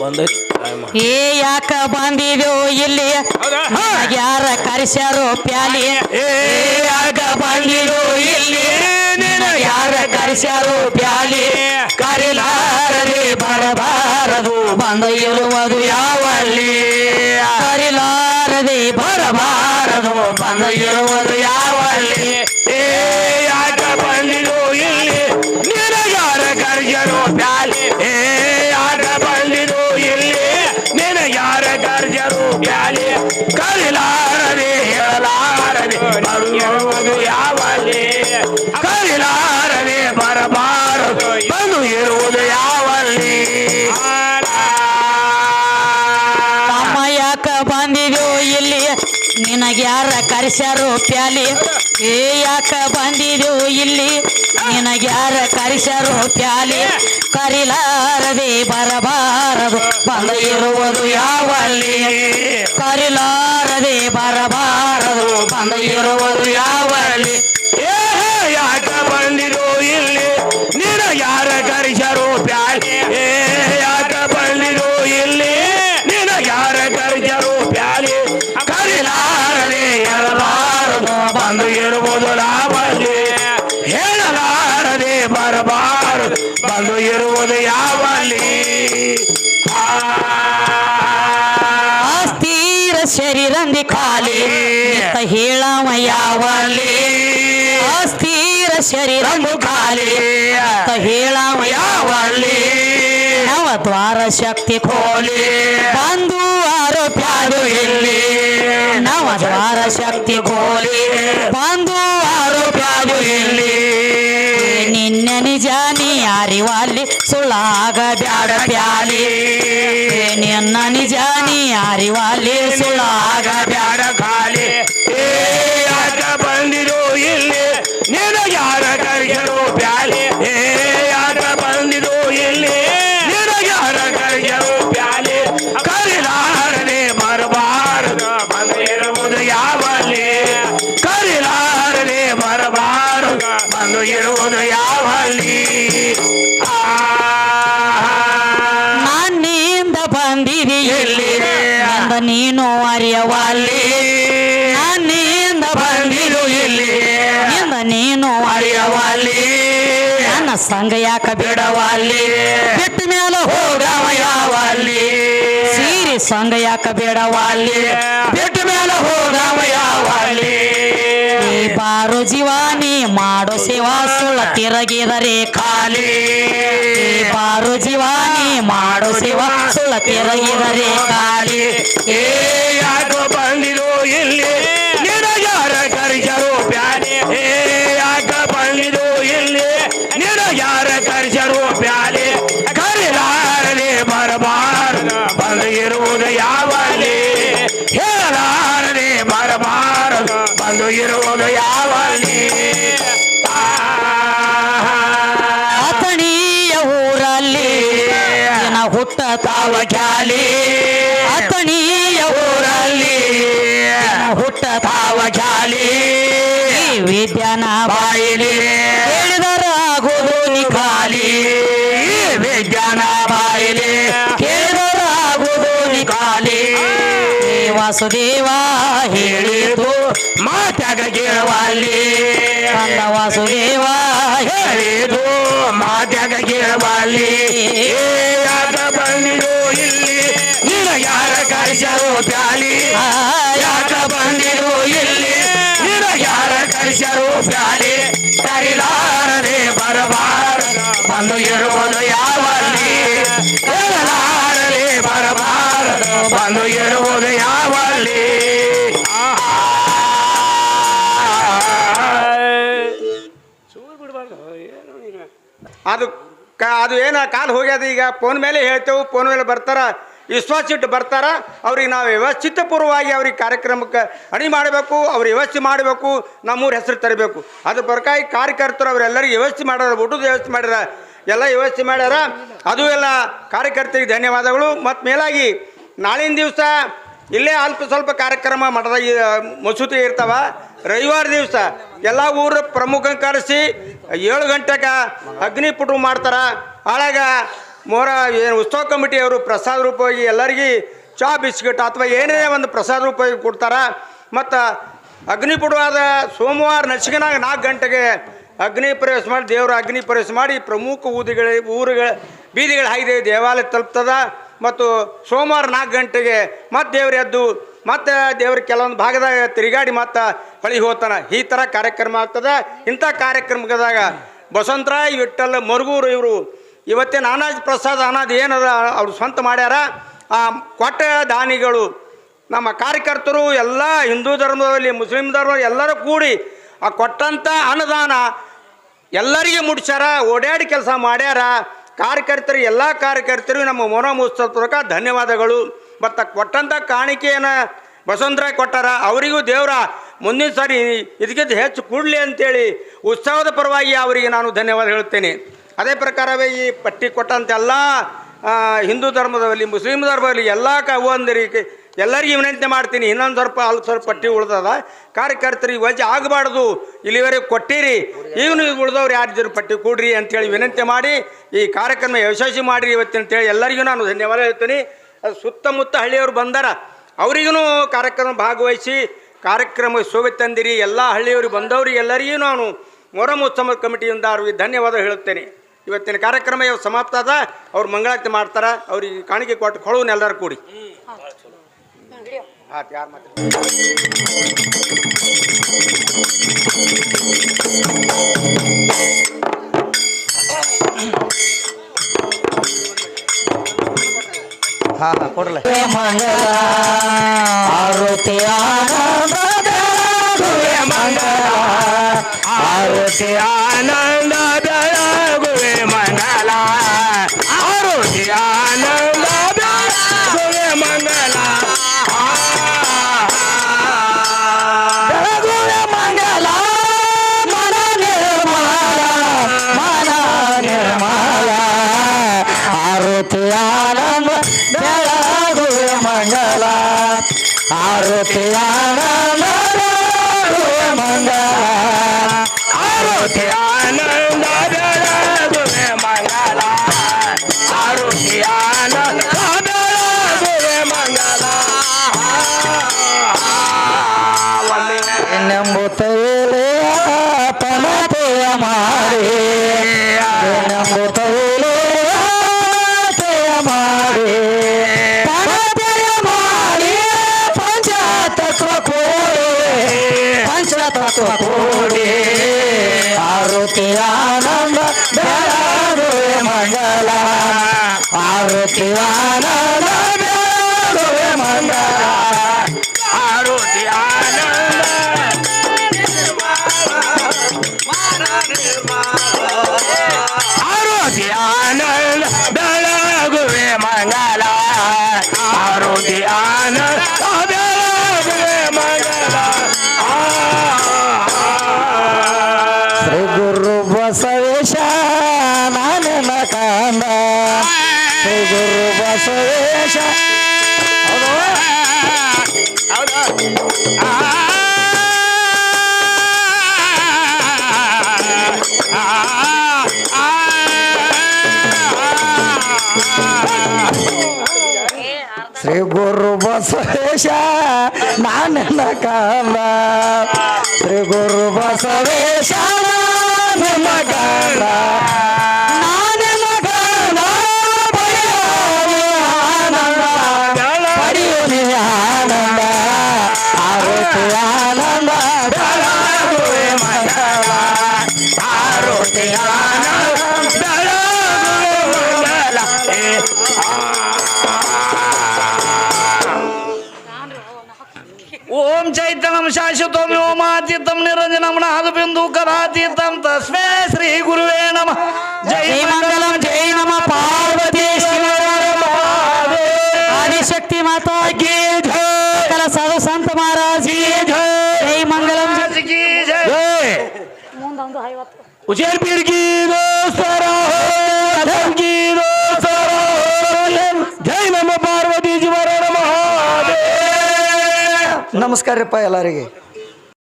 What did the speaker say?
ಬಂದೈತಿ ಏ ಯಾಕ ಬಂದಿದ್ಯೋ ಇಲ್ಲಿ ಯಾರ ಕರೆಸ್ಯಾರೋ ಪ್ಯಾಲಿ ಏ ಯಾಕ ಬಂದಿರೋ ಇಲ್ಲಿ ಯಾರ ಕರೆಸ್ಯಾರೋ ಪ್ಯಾಲಿ ಕರಿಲಾರದೆ ಬರಬಾರದು ಬಂದ ಇರುವುದು ಯಾವಲ್ಲಿ ಬರುವುದು ಯಾವಲ್ಲಿ? ಕೈಲಾರವೇ ಬರಬಾರದು, ಬಂದು ಇರುವುದು ಯಾವಲ್ಲಿ? ಅಮ್ಮ ಯಾಕ ಬಂದಿದ್ಯೋ ಇಲ್ಲಿ? ನಿನಗ್ಯಾರ ಕರೆಸ್ಯಾರೋ ಪ್ಯಾಲಿ? ಏ, ಯಾಕ ಬಂದಿದ್ಯೋ ಇಲ್ಲಿ? ನಿನಗ್ಯಾರ ಕರೆಸ್ಯಾರೋ ಪ್ಯಾಲಿ? ಕರಿಲಾರದೆ ಬರಬಾರದು, ಬಂದು ಇರುವುದು ಯಾವಲ್ಲಿ? ಕರಿಲಾರದೆ ಬರಬಾರದು. ಬಂದು ಇರುವುದು ಹೇಳವ ಅಸ್ಥಿರ ಶರೀರ ಮುಖಾಲಿ ಅಂತ ಹೇಳವ ನವ ದ್ವಾರ ಶಕ್ತಿ ಕೋಲಿ ಬಂದು ಆರೋಪ್ಯಾರು ಇಲ್ಲಿ. ನವ ದ್ವಾರ ಶಕ್ತಿ ಕೋಲಿ ಬಂದು ಆರೋಪ್ಯಾರು ಇಲ್ಲಿ. ನಿನ್ನ ನಿಜಾನಿ ಅರಿವಲ್ಲಿ ಸುಳ್ಳಾಗ ಬ್ಯಾಡ ಪ್ಯಾಲಿ. ನಿನ್ನ ನಿಜಾನಿ ಸುಳಾಗ ಸುಳ್ಳಾಗ ನೀನು ಅರಿಯವಲ್ಲಿ ನನ್ನಿಂದ ಬಂದಿರು ಇಲ್ಲಿ. ನಿಂದ ನೀನು ಅರಿಯವಲ್ಲಿ ನನ್ನ ಸಂಘ ಯಾಕ ಬಿಡವಲ್ಲಿ ಬಿಟ್ಟ ಮೇಲೆ ಹೋಗವ ಯಾವಲ್ಲಿ? ಸೀರೆ ಸಂಘ ಯಾಕ ಬೇಡವಲ್ಲಿ ಬಿಟ್ಟ ಮೇಲೆ ಹೋಗವ ಯಾವಲ್ಲಿ? ಈ ಬಾರು ಜೀವಾನಿ ಮಾಡೋ ಸೇವಾ ಸುಳ್ಳ ತಿರಗಿದರೆ ಖಾಲಿ. ಬಾರು ಜೀವಾನಿ ಮಾಡು ಶಿವ ಸುಳ್ಳ ತಿರಗಿದರೆ ಕಾಳಿ ಏ, ಯಾಕೋ ಬಂದಿರು ಇಲ್ಲಿ? ನಿನ ಯಾರ ಕರಿಸರು ಪ್ಯಾಲಿ ಏ, ಯಾಕ ಬಂದಿರು ಇಲ್ಲಿ? ನಿನ ಯಾರ ಕರಿಸರು ಪ್ಯಾಲಿ ಕರಿಲಾರದೆ ಬರಬಾರದು ಬಂದು ಇರುವುದು ಯಾವಲ್ಲಿ? ಹೇಳಲಾರದೆ ಬರಬಾರದು ಬಂದು ಇರುವುದು ಯಾವಲ್ಲಿ? ತಾವ ಖ್ಯಾಲಿ. ಅತಣಿಯ ಊರಲ್ಲಿ ಹುಟ್ಟ ತಾವ ಖ್ಯಾಲಿ. ವಿದ್ಯಾನ ಬಾಯಿಲಿ ಹೇಳಿದರಾಗುವುದು ನಿಖಾಲಿ ವಿದ್ಯಾನ ಬಾಯಿಲಿ ಕೇಳಿದರಾಗುವುದು ನಿಖಾಲಿ ವಾಸುದೇವ ಹೇಳಿತು ಮಾತಾಗ ಕೇಳುವಲ್ಲಿ ಅಂದ ವಾಸುದೇವ ಹೇಳಿದು ಮಾತಾಗ ಕೇಳವಲ್ಲಿ ಕಳಿಸರು ಬ್ಯಾಲಿ ಯಾಕ ಬಂದಿರು ಇಲ್ಲಿ? ನಿನ ಯಾರ ಕಳಿಸರು ಬ್ಯಾಲಿ ಕರಿಲಾರದೆ ಬರಬಾರ. ಬಂದು ಇರುವುದು ಯಾವಲ್ಲಿ? ಕರಲಾರದೆ ಬರಬಾರ. ಬಂದು ಇರುವುದು ಯಾವಲ್ಲಿ? ಅದು ಕ ಅದು ಏನ ಕಾಲು ಹೋಗ್ಯದ ಈಗ? ಫೋನ್ ಮೇಲೆ ಹೇಳ್ತೇವೆ ಫೋನ್ ಮೇಲೆ ಬರ್ತಾರ. ವಿಶ್ವಾಸ ಇಟ್ಟು ಬರ್ತಾರ, ಅವ್ರಿಗೆ ನಾವು ವ್ಯವಸ್ಥಿತಪೂರ್ವವಾಗಿ ಅವ್ರಿಗೆ ಕಾರ್ಯಕ್ರಮಕ್ಕೆ ಅಣಿ ಮಾಡಬೇಕು, ಅವ್ರು ವ್ಯವಸ್ಥೆ ಮಾಡಬೇಕು, ನಮ್ಮೂರ ಹೆಸರು ತರಬೇಕು. ಅದ್ರ ಪ್ರಕಾರ ಕಾರ್ಯಕರ್ತರು ಅವರೆಲ್ಲರಿಗೂ ವ್ಯವಸ್ಥೆ ಮಾಡ್ಯಾರ, ಊಟದ ವ್ಯವಸ್ಥೆ ಮಾಡ್ಯಾರ, ಎಲ್ಲ ವ್ಯವಸ್ಥೆ ಮಾಡ್ಯಾರ. ಅದು ಎಲ್ಲ ಕಾರ್ಯಕರ್ತರಿಗೆ ಧನ್ಯವಾದಗಳು. ಮತ್ತು ಮೇಲಾಗಿ ನಾಳಿನ ದಿವಸ ಇಲ್ಲೇ ಅಲ್ಪ ಸ್ವಲ್ಪ ಕಾರ್ಯಕ್ರಮ ಮಠದ ಮಸೂತಿ ಇರ್ತಾವ. ರವಿವಾರ ದಿವಸ ಎಲ್ಲ ಊರ ಪ್ರಮುಖ ಕರೆಸಿ ಏಳು ಗಂಟೆಗೆ ಅಗ್ನಿಪುಟ ಮಾಡ್ತಾರೆ. ಆಳಾಗ ಮೋರ, ಏನು ಉತ್ಸವ ಕಮಿಟಿಯವರು ಪ್ರಸಾದ ರೂಪವಾಗಿ ಎಲ್ಲರಿಗೂ ಚಾ, ಬಿಸ್ಕಿಟ್ ಅಥವಾ ಏನೇ ಒಂದು ಪ್ರಸಾದ ರೂಪವಾಗಿ ಕೊಡ್ತಾರೆ. ಮತ್ತು ಅಗ್ನಿಪುಡವಾದ ಸೋಮವಾರ ನಚಿಕನಾಗ ನಾಲ್ಕು ಗಂಟೆಗೆ ಅಗ್ನಿ ಪ್ರವೇಶ ಮಾಡಿ, ದೇವರ ಅಗ್ನಿ ಪ್ರವೇಶ ಮಾಡಿ ಪ್ರಮುಖ ಊದಿಗಳ, ಊರುಗಳ, ಬೀದಿಗಳ ಹಾಯ್ದೆ ದೇವಾಲಯ ತಲುಪ್ತದ. ಮತ್ತು ಸೋಮವಾರ ನಾಲ್ಕು ಗಂಟೆಗೆ ಮತ್ತೆ ದೇವ್ರ ಎದ್ದು, ಮತ್ತು ದೇವ್ರ ಕೆಲವೊಂದು ಭಾಗದಾಗ ತಿರುಗಾಡಿ ಮತ್ತು ಹೊಳಿ ಹೋಗ್ತಾನೆ. ಈ ಥರ ಕಾರ್ಯಕ್ರಮ ಆಗ್ತದೆ. ಇಂಥ ಕಾರ್ಯಕ್ರಮದಾಗ ಬಸವಂತರಾಯ್ ವಿಠಲ್ ಮರುಗೂರು ಇವರು ಇವತ್ತಿನ ನಾನಾಜ್ ಪ್ರಸಾದ ಅನಾಜ್ ಏನದ ಅವ್ರು ಸ್ವಂತ ಮಾಡ್ಯಾರ, ಆ ಕೊಟ್ಟ ದಾನಿಗಳು, ನಮ್ಮ ಕಾರ್ಯಕರ್ತರು, ಎಲ್ಲ ಹಿಂದೂ ಧರ್ಮದಲ್ಲಿ, ಮುಸ್ಲಿಂ ಧರ್ಮ ಎಲ್ಲರೂ ಕೂಡಿ ಆ ಕೊಟ್ಟಂಥ ಅನುದಾನ ಎಲ್ಲರಿಗೆ ಮುಟ್ಸ್ಯಾರ ಓಡಾಡಿ ಕೆಲಸ ಮಾಡ್ಯಾರ. ಕಾರ್ಯಕರ್ತರು, ಎಲ್ಲ ಕಾರ್ಯಕರ್ತರು ನಮ್ಮ ಮೊಹರಂ ಧನ್ಯವಾದಗಳು. ಮತ್ತು ಕೊಟ್ಟಂಥ ಕಾಣಿಕೆಯನ್ನು ಬಸವಂತರಾಯ್ ಕೊಟ್ಟಾರ, ಅವರಿಗೂ ದೇವರ ಮುಂದಿನ ಸಾರಿ ಇದಕ್ಕಿಂತ ಹೆಚ್ಚು ಕೂಡಲಿ ಅಂತೇಳಿ ಉತ್ಸವದ ಪರವಾಗಿ ಅವರಿಗೆ ನಾನು ಧನ್ಯವಾದ ಹೇಳುತ್ತೇನೆ. ಅದೇ ಪ್ರಕಾರವೇ ಈ ಪಟ್ಟಿ ಕೊಟ್ಟಂತೆಲ್ಲ ಹಿಂದೂ ಧರ್ಮದಲ್ಲಿ, ಮುಸ್ಲಿಂ ಧರ್ಮದಲ್ಲಿ ಎಲ್ಲ ಕ ಒಂದರಿಗೆ ಎಲ್ಲರಿಗೂ ವಿನಂತಿ ಮಾಡ್ತೀನಿ. ಇನ್ನೊಂದು ಸ್ವಲ್ಪ ಅಲ್ಲಿ ಸ್ವಲ್ಪ ಪಟ್ಟಿ ಉಳ್ದದ. ಕಾರ್ಯಕರ್ತರಿಗೆ ವಜೆ ಆಗಬಾರ್ದು. ಇಲ್ಲಿವರೆಗೆ ಕೊಟ್ಟಿರಿ. ಈಗ ಉಳಿದವ್ರು ಯಾರಿದ್ರು ಪಟ್ಟಿ ಕೊಡ್ರಿ ಅಂತೇಳಿ ವಿನಂತಿ ಮಾಡಿ, ಈ ಕಾರ್ಯಕ್ರಮ ಯಶಸ್ವಿ ಮಾಡಿರಿ ಇವತ್ತಂತೇಳಿ ಎಲ್ಲರಿಗೂ ನಾನು ಧನ್ಯವಾದ ಹೇಳ್ತೀನಿ. ಅದು ಸುತ್ತಮುತ್ತ ಹಳ್ಳಿಯವರು ಬಂದಾರ ಅವರಿಗೂ ಕಾರ್ಯಕ್ರಮ ಭಾಗವಹಿಸಿ, ಕಾರ್ಯಕ್ರಮ ಶೋಭೆ ತಂದಿರಿ. ಎಲ್ಲ ಹಳ್ಳಿಯವರು ಬಂದವರು ಎಲ್ಲರಿಗೂ ನಾನು ಮೊರಮೋತ್ಸವ ಕಮಿಟಿಯಿಂದ ಅವ್ರಿಗೆ ಧನ್ಯವಾದ ಹೇಳುತ್ತೇನೆ. ಇವತ್ತಿನ ಕಾರ್ಯಕ್ರಮ ಇವತ್ತು ಸಮಾಪ್ತ ಅದ ಅವ್ರು ಮಂಗಳಾರತಿ ಮಾಡ್ತಾರ. ಅವ್ರಿಗೆ ಕಾಣಿಕೆ ಕೊಟ್ಟು ಕೊಡುವನ್ ಎಲ್ಲರೂ ಕೂಡಿ. ಆತ್ ಯಾರು ಮಾತಾಡ್ತಾರೆ? ಹಾ ಹಾ ಕೊಡ್ಲೆ ಮಂಗಲ ಆರುತಿ ಆನಂದ Yeah. la la la. Basavesha ನಾನೆನ kanda Shri ಗುರು ಬಸವೇಶ ನಾನೆನ ಕಾಂದ ನಾನೆನ ಚೈತನ್ಯಂ ಶಾಶ್ವತಂ ವ್ಯೋಮಾತೀತಂ ನಿರಂಜನಂ ನಾದ ಬಿಂದು ಕಲಾತೀತಂ ತಸ್ಮೇ ಶ್ರೀ ಗುರುವೇ ನಮಃ. ಜೈ ಮಂಗಲಂ ಜೈ ನಮ. ಪಾರ್ವತಿ ಆದಿಶಕ್ತಿ ಮಾತಾ ಕಿ ಜೈ. ಸಾಧು ಸಂತ ಮಹಾರಾಜ್ ಜೈ. ಮಂಗಲಂ ಜೈ. ಉಜೇರ್ ಪೀರ್ ಕಿ ದೋಸ್ತರ ಅಧಮ್ ಕಿ ದೋಸ್ತರ ಜೈ ನಮ್ಮ ಪಾರ್ವತಿ ಜೀವರ ಮಹಾದೇವ ನಮಸ್ಕಾರ ರೀ ಎಲ್ಲರಿಗೆ.